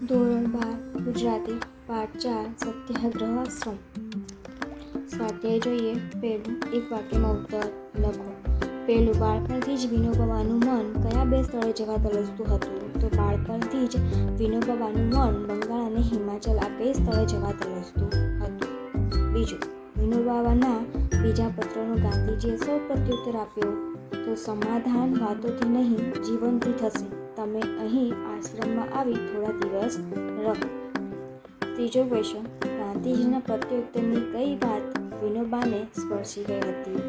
ધોરણ બાર ગુજરાતી પાઠ ચાર સત્યાગ્રહ આશ્રમ સ્વાધ્યાય જોઈએ પહેલું એક વાક્યમાં ઉત્તર લખો પહેલું બાળપણથી જ વિનોબાવાનું મન કયા બે સ્થળે જવા તલસતું હતું તો બાળપણથી જ વિનોબાનું મન બંગાળ અને હિમાચલ આ બે સ્થળે જવા તલસતું હતું બીજું વિનોબાવાના બીજા પત્રનો ગાંધીજીએ સૌ પ્રત્યુત્તર આપ્યો તો સમાધાન વાતોથી નહીં જીવનથી થશે તમે અહીં આશ્રમમાં આવી થોડા દિવસ રહો. ત્રીજો ક્વેશ્ચન ગાંધીજીના પ્રત્યુત્તરની કઈ વાત વિનોબાને સ્પર્શી ગઈ હતી?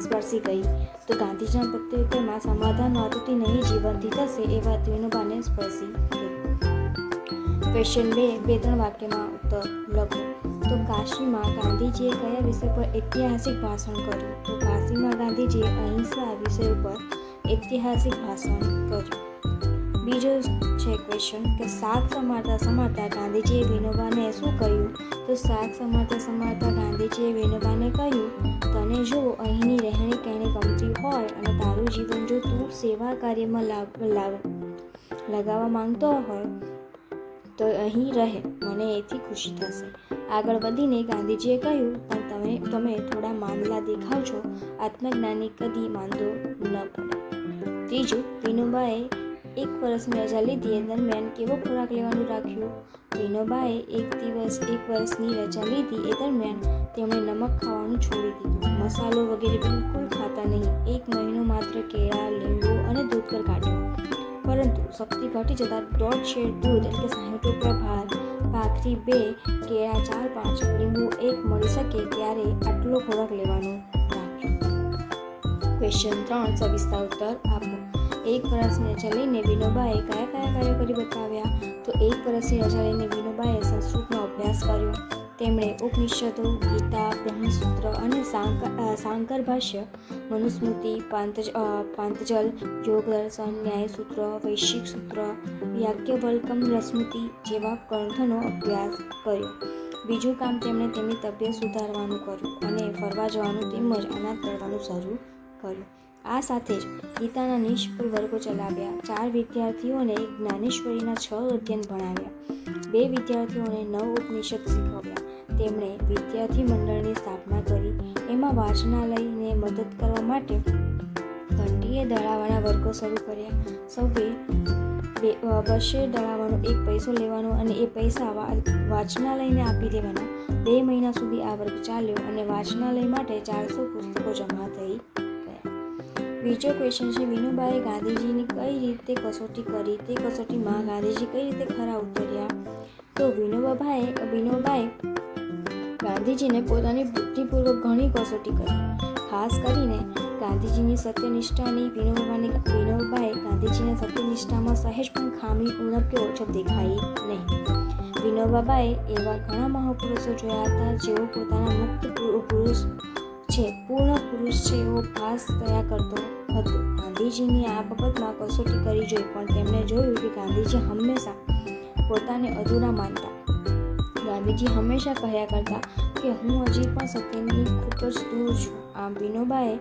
સ્પર્શી ગઈ. તો ગાંધીજીના પ્રત્યુત્તરમાં સમાધાન વાતોથી નહીં જીવનથી થશે એ વાત વિનોબાને સ્પર્શી ગઈ. ક્વેશ્ચન બે બે, ત્રણ વાક્યમાં ઉત્તર લખો. તો કાશીમાં ગાંધીજીએ કયા વિષય પર ઐતિહાસિક ભાષણ કર્યું? તો કાશીમાં ગાંધીજીએ અહિંસા વિષય ઉપર ઐતિહાસિક ભાષણ કર્યું. બીજો છે ક્વેશ્ચન કે શાક સમારતા સમારતા ગાંધીજીએ વિનોબાને શું કહ્યું? તો શાક સમારતા સમારતા ગાંધીજીએ વિનોબાને કહ્યું, તને જો અહીંની રહેણી કહેણી ગમતી હોય અને તારું જીવન જો તું સેવા કાર્યમાં લાવ લાવ લગાવવા માંગતો હોય, તો અહીં રહે, મને એથી ખુશી થશે. આગળ વધીને ગાંધીજીએ કહ્યું, પણ તમે તમે થોડા મામલા દેખાવ છો આત્મજ્ઞાની કદી માંદો ન પડે. ત્રીજું વિનોબાએ એક વર્ષની રજા લીધી એ દરમિયાન કેવો ખોરાક લેવાનું રાખ્યું? વિનોબાએ એક દિવસ એક વર્ષની રજા લીધી એ દરમિયાન તેમણે નમક ખાવાનું છોડી દીધું. મસાલો વગેરે બિલકુલ ખાતા નહીં. એક મહિનો માત્ર કેળા, લીંબુ અને દૂધ પર કાઢ્યો. પરંતુ શક્તિ ઘટી જતાં દોઢ શેર દૂધ એટલે કે સાહીઠ રૂપિયા ભાત, ભાખરી, બે, કેળા, ચાર, પાંચ, લીંબુ એક મળી શકે ત્યારે આટલો ખોરાક લેવાનું. ક્વેશ્ચન ત્રણ સવિસ્તાર ઉત્તર આપો. એક વર્ષની રજા લઈને વિનોબાએ કયા કયા કાર્યો કરી બતાવ્યા? તો એક વર્ષની રજા લઈને વિનોબાએ સંસ્કૃતનો અભ્યાસ કર્યો. તેમણે ઉપનિષદો, ગીતા, બ્રહ્મસૂત્ર અને સાંક- સાંકર ભાષ્ય, મનુસ્મૃતિ, પાંતજ પાંતજલ યોગ દર્શન ન્યાયસૂત્ર વૈશ્વિક સૂત્ર યાજ્ઞવલ્કમ રસ્મૃતિ જેવા ગ્રંથોનો અભ્યાસ કર્યો. બીજું કામ તેમણે તેમની તબિયત સુધારવાનું કર્યું અને ફરવા જવાનું તેમજ અનાજ કરવાનું શરૂ કર્યું. આ સાથે જ ગીતાના નિષ્ફળ વર્ગો ચલાવ્યા. ચાર વિદ્યાર્થીઓને જ્ઞાનેશ્વરીના છ અધ્યયન ભણાવ્યા. બે વિદ્યાર્થીઓને નવ ઉપનિષદ શીખવ્યા. તેમણે વિદ્યાર્થી મંડળની સ્થાપના કરી. એમાં વાંચનાલયને મદદ કરવા માટે ઘંટીએ દળાવાના વર્ગો શરૂ કર્યા. સૌએ બસે દળાવાનો એક પૈસો લેવાનો અને એ પૈસા વાંચનાલયને આપી દેવાના. બે મહિના સુધી આ વર્ગ ચાલ્યો અને વાંચનાલય માટે ચારસો પુસ્તકો જમા થઈ. બીજો ક્વેશ્ચન છે વિનોબાએ ગાંધીજીની કઈ રીતે કસોટી કરી? તે કસોટીમાં ગાંધીજી કઈ રીતે ખરા ઉતર્યા? તો વિનોબાભાઈ વિનોબાએ ગાંધીજીને પોતાની બુદ્ધિપૂર્વક ઘણી કસોટી કરી. ખાસ કરીને ગાંધીજીની સત્યનિષ્ઠાની, વિનોબાની વિનોબાએ ગાંધીજીના સત્યનિષ્ઠામાં સહેજ પણ ખામી ઉણપ કે ઓછપ દેખાઈ નહીં. વિનોબાબાએ એવા ઘણા મહાપુરુષો જોયા હતા જેઓ પોતાના મુક્ત પુરુ- પુરુષ છે પૂર્ણ પુરુષ છે એવો ભાસ થયા કરતો હતો. ગાંધીજીની આ બાબતમાં કસોટી કરી જોઈ, પણ તેમણે જોયું કે ગાંધીજી હંમેશા પોતાને અધૂરા માનતા. ગાંધીજી હંમેશા કહ્યા કરતા કે, હું હજી પણ સત્યની ખૂબ જ દૂર છું. આમ વિનોબાએ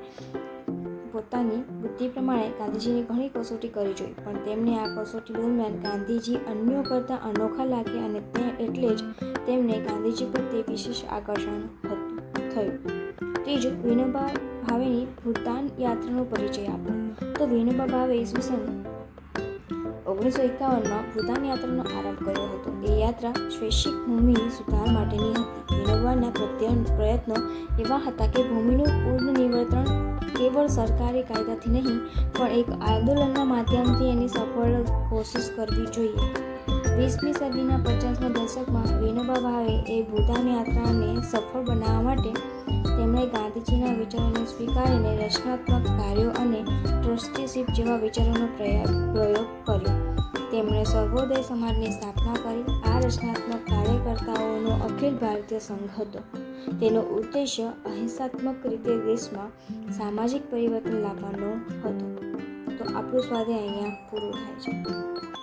પોતાની બુદ્ધિ પ્રમાણે ગાંધીજીની ઘણી કસોટી કરી જોઈ, પણ તેમને આ કસોટી દરમિયાન ગાંધીજી અન્યો કરતાં અનોખા લાગ્યા અને તે એટલે જ તેમને ગાંધીજી પ્રત્યે વિશેષ આકર્ષણ થયું. ત્રીજું વિનોબા ભાવેની ભૂતાન યાત્રાનો પરિચય આપો, તો વિનોબા ભાવે ઈસવીસન ઓગણીસો એકાવનમાં ભૂતાન યાત્રાનો આરંભ કર્યો હતો. એ યાત્રા સ્વૈચ્છિક ભૂમિ સુધાર માટેની હતી. વિનોબાના પ્રયત્નો એવા હતા કે ભૂમિનું પૂર્ણ નિવર્તન કેવળ સરકારી કાયદાથી નહીં, પણ એક આંદોલનના માધ્યમથી એની સફળ કોશિશ કરવી જોઈએ. વીસમી સદીના પચાસના દશકમાં વિનોબા ભાવે એ ભૂતાન યાત્રાને સફળ બનાવવા માટે તેમણે ગાંધીજીના વિચારોને સ્વીકારીને રચનાત્મક કાર્યો અને ટ્રસ્ટીશીપ જેવા વિચારોનો પ્રયોગ કર્યો. તેમણે સર્વોદય સમાજની સ્થાપના કરી. આ રચનાત્મક કાર્યકર્તાઓનો અખિલ ભારતીય સંઘ હતો. તેનો ઉદ્દેશ્ય અહિંસાત્મક રીતે દેશમાં સામાજિક પરિવર્તન લાવવાનો હતો. તો આપણું સ્વાધ્યાય અહીંયા પૂરું થાય છે.